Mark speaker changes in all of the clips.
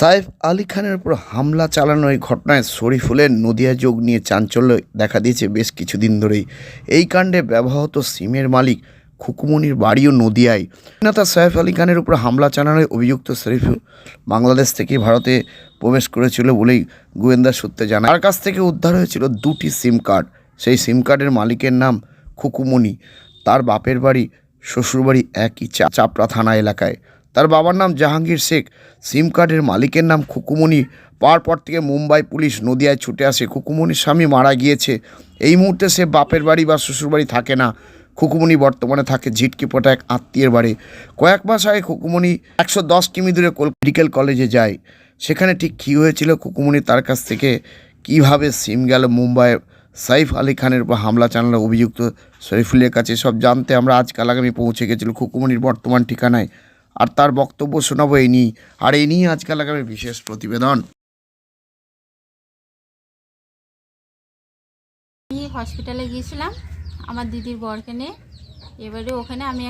Speaker 1: সাইফ আলী খানের উপর হামলা চালানোর এই ঘটনায় শরীফুলের নদিয়া যোগ নিয়ে চাঞ্চল্য দেখা দিয়েছে বেশ কিছুদিন ধরেই। এই কাণ্ডে ব্যবহৃত সিমের মালিক খুকুমনির বাড়িও নদিয়ায়। নেতা সাইফ আলী খানের উপর হামলা চালানোর অভিযুক্ত শরীফুল বাংলাদেশ থেকে ভারতে প্রবেশ করেছিল বলেই গোয়েন্দা সূত্রে জানা। তার কাছ থেকে উদ্ধার হয়েছিল দুটি সিম কার্ড। সেই সিম কার্ডের মালিকের নাম খুকুমনি তার বাপের বাড়ি, শ্বশুরবাড়ি একই চাপড়া থানা এলাকায়। তার বাবার নাম জাহাঙ্গীর শেখ। সিম কার্ডের মালিকের নাম খুকুমণি। পাওয়ার পর থেকে মুম্বাই পুলিশ নদিয়ায় ছুটে আসে। খুকুমণির স্বামী মারা গিয়েছে। এই মুহূর্তে সে বাপের বাড়ি বা শ্বশুরবাড়ি থাকে না। খুকুমণি বর্তমানে থাকে ঝিটকিপোটা এক আত্মীয়ের বাড়ি। কয়েক মাস আগে খুকুমণি একশো দশ কিমি দূরে কল মেডিকেল কলেজে যায়। সেখানে ঠিক কী হয়েছিল খুকুমণি তার কাছ থেকে? কীভাবে সিম গেল মুম্বাই? সাইফ আলী খানের উপর হামলা চালানোর অভিযুক্ত শরীফুলের কাছে সব জানতে আমরা আজকাল আগামী পৌঁছে গেছিল খুকুমণির বর্তমান ঠিকানায়। আর তার বক্তব্য শোনাবো এই নিয়ে আর এই নিয়ে আজকাল আগামী বিশেষ প্রতিবেদন।
Speaker 2: হসপিটালে গিয়েছিলাম, আমার দিদির বরকে নিয়ে। এবারে ওখানে আমি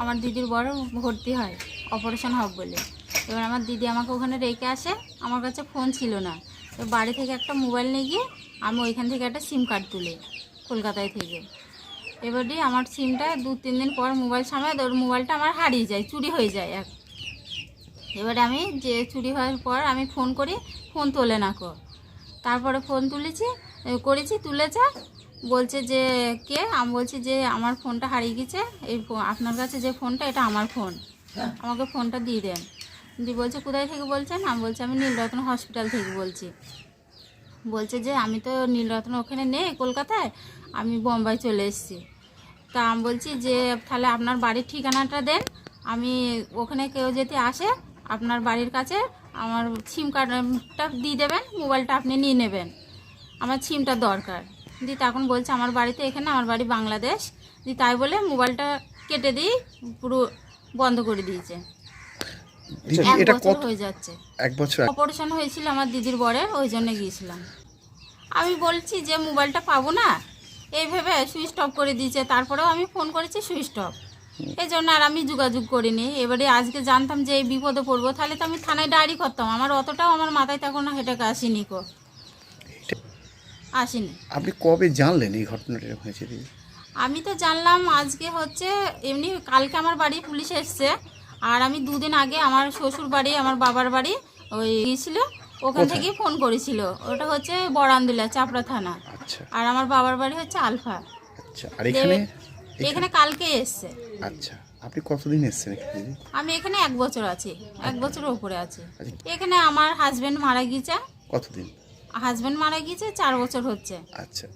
Speaker 2: আমার দিদির বর ভর্তি হয় অপারেশন হবে বলে। এবার আমার দিদি আমাকে ওখানে রেখে আসে, আমার কাছে ফোন ছিল না। তো বাড়ি থেকে একটা মোবাইল নিয়ে গিয়ে আমি ওইখান থেকে একটা সিম কার্ড তুলি, কলকাতায় থেকে। এবারে আমার সিমটা দু তিন দিন পর মোবাইল সামনে ওর মোবাইলটা আমার হারিয়ে যায় চুরি হয়ে যায় এক। এবারে আমি যে চুরি হওয়ার পর আমি ফোন করি ফোন তোলে না কো। তারপরে ফোন তুলেছি করেছি তুলেছে বলছে যে কে? আমি বলছি যে আমার ফোনটা হারিয়ে গেছে এই আপনার কাছে যে ফোনটা এটা আমার ফোন। আমাকে ফোনটা দিয়ে দেন। দিয়ে বলছে কোথায় থেকে বলছেন? আমি বলছি আমি নীলরত্ন হসপিটাল থেকে বলছি। বলছে যে, আমি তো নীলরত্ন ওখানে নেই কলকাতায়, আমি বোম্বাই চলে এসেছি। তা আমি বলছি যে, তাহলে আপনার বাড়ির ঠিকানাটা দেন। আমি ওখানে কেউ যদি আসে আপনার বাড়ির কাছে, আমার সিম কার্ডটা দিয়ে দেবেন, মোবাইলটা আপনি নিয়ে নেবেন। আমার সিমটা দরকার। দি তখন বলছে, আমার বাড়িতে এখানে, আমার বাড়ি বাংলাদেশ। দি তাই বলে মোবাইলটা কেটে দিই পুরো বন্ধ করে দিয়েছে।
Speaker 1: দিদি এটা কত
Speaker 2: হয়ে যাচ্ছে।
Speaker 1: এক বছর
Speaker 2: অপারেশন হয়েছিল আমার দিদির বরের ওই জন্য গিয়েছিলাম। আমি বলছি যে মোবাইলটা পাবো না? এই ভেবে সুইচ অফ করে দিয়েছে। তারপরেও আমি ফোন করেছি সুইচ অফ। এই জন্য আর আমি যোগাযোগ করিনি। এবারে আজকে জানতাম যে এই বিপদে পড়ব। তাহলে তো আমি থানায় ডায়েরি করতাম। আমার অতটাও আমার মাথায় তখন হেঁটেকে আসেনি কো। আসেনি।
Speaker 1: আপনি কবে জানলেন এই ঘটনাটা হয়েছে?
Speaker 2: আমি তো জানলাম আজকে হচ্ছে এমনি কালকে আমার বাড়ি পুলিশ এসছে। আর আমি দুদিন আগে আমার শ্বশুর বাড়ি আমার বাবার বাড়ি ওই গিয়েছিল ওখান? থেকে ফোন করেছিল। ওটা হচ্ছে বরান্দিলা চাপড়া থানা।
Speaker 1: আচ্ছা।
Speaker 2: আর আমার বাবার বাড়ি হচ্ছে আলফা।
Speaker 1: আচ্ছা আর এখানে?
Speaker 2: এখানে? কালকে এসছে।
Speaker 1: আচ্ছা আপনি কতদিন এসেছেন এখানে
Speaker 2: আমি এখানে এক বছর আছি এক বছরের উপরে আছি।
Speaker 1: আচ্ছা।
Speaker 2: এখানে আমার হাজবেন্ড মারা গিয়েছে।
Speaker 1: কতদিন?
Speaker 2: হাজবেন্ড মারা গিয়েছে চার বছর হচ্ছে।
Speaker 1: আচ্ছা।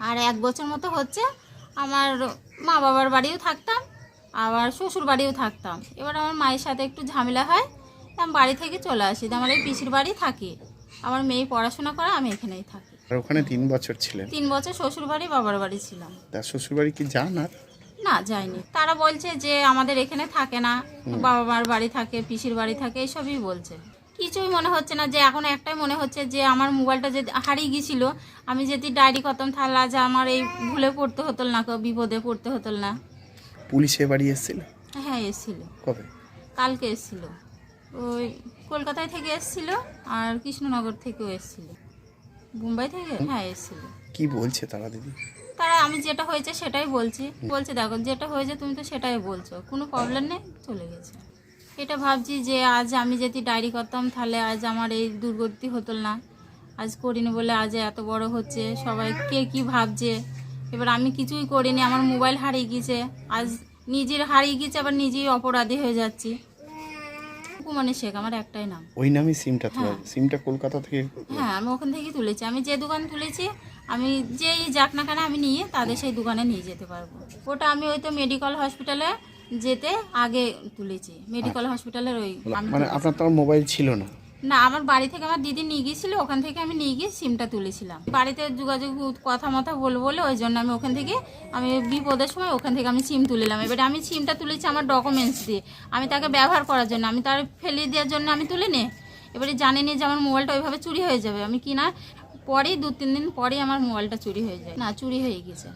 Speaker 2: আর এক বছর মতো হচ্ছে আমার মা বাবার বাড়িও থাকতাম আবার শ্বশুর বাড়িও থাকতাম। এবার আমার মায়ের সাথে একটু ঝামেলা হয় তা আমি বাড়ি থেকে চলে আসি তো আমার এই পিসির বাড়ি থাকি। আমার মেয়ে পড়াশোনা করে আমি এখানেই থাকি।
Speaker 1: আর ওখানে তিন বছর ছিলেন?
Speaker 2: তিন বছর শ্বশুর বাড়ি বাবার বাড়ি ছিলাম।
Speaker 1: তার শ্বশুরবাড়ি কি যান আর?
Speaker 2: না যাইনি। তারা বলছে যে আমাদের এখানে থাকে না বাবা মার বাড়ি থাকে পিসির বাড়ি থাকে এইসবই বলছে। কিছুই মনে হচ্ছে না যে এখন একটাই মনে হচ্ছে যে আমার মোবাইলটা যদি হারিয়ে গিয়েছিল আমি যদি ডায়েরি করতাম তাহলে আজ আমার এই ভুলে পড়তে হতো না কেউ বিপদে পড়তে হতো না।
Speaker 1: পুলিশে বাড়ি এসেছিল?
Speaker 2: হ্যাঁ এসেছিল।
Speaker 1: কবে?
Speaker 2: কালকে এসেছিল। ওই কলকাতায় থেকে এসেছিল আর কৃষ্ণনগর থেকেও এসেছিল। মুম্বাই থেকে? হ্যাঁ এসেছিল।
Speaker 1: কি বলছে তারা দিদি?
Speaker 2: তারা আমি যেটা হয়েছে সেটাই বলছি। বলছে দেখো যেটা হয়েছে তুমি তো সেটাই বলছো। কোনো প্রবলেম নেই চলে গেছে। এটা ভাবছি যে আজ আমি যদি ডায়েরি করতাম তাহলে আজ আমার এই দুর্গতি হতো না। আজ করিনি বলে আজ এত বড় হচ্ছে। সবাই কে কি ভাবছে? এবার আমি কিছুই করিনি আমার মোবাইল হারিয়ে গিয়েছে আজ নিজের হারিয়ে গিয়েছে আবার নিজেই অপরাধী হয়ে যাচ্ছি। কুমানি শেখ আমার একটাই নাম।
Speaker 1: ওই নামই সিমটা তোলা।
Speaker 2: হ্যাঁ।
Speaker 1: সিমটা কলকাতা থেকে
Speaker 2: হ্যাঁ আমি ওখান থেকেই তুলেছি। আমি যে দোকান তুলেছি আমি যেই যাক না কেন আমি নিয়ে তাদের সেই দোকানে নিয়ে যেতে পারব। ওটা আমি ওই তো মেডিকেল হসপিটালে যেতে আগে তুলেছি। মেডিকেল হসপিটালের ওই আমি
Speaker 1: মানে আপনার তো মোবাইল ছিল না।
Speaker 2: না, আমার বাড়ি থেকে আমার দিদি নিয়ে গিয়েছিল, ওখান থেকে আমি নিয়ে গিয়ে সিমটা তুলেছিলাম। বাড়িতে যোগাযোগ কথা মতো বলব বলে ওই জন্য আমি ওখান থেকে, আমি বিপদের সময় ওখান থেকে আমি সিম তুলিলাম। এবারে আমি সিমটা তুলেছি আমার ডকুমেন্টস দিয়ে। আমি তাকে ব্যবহার করার জন্য, আমি তার ফেলে দেওয়ার জন্য আমি তুলিনি এবারে জানিনি যে আমার মোবাইলটা ওইভাবে চুরি হয়ে যাবে। আমি কিনা পরেই দু তিন দিন পরেই আমার মোবাইলটা চুরি হয়ে যায়। না, চুরি হয়ে গেছে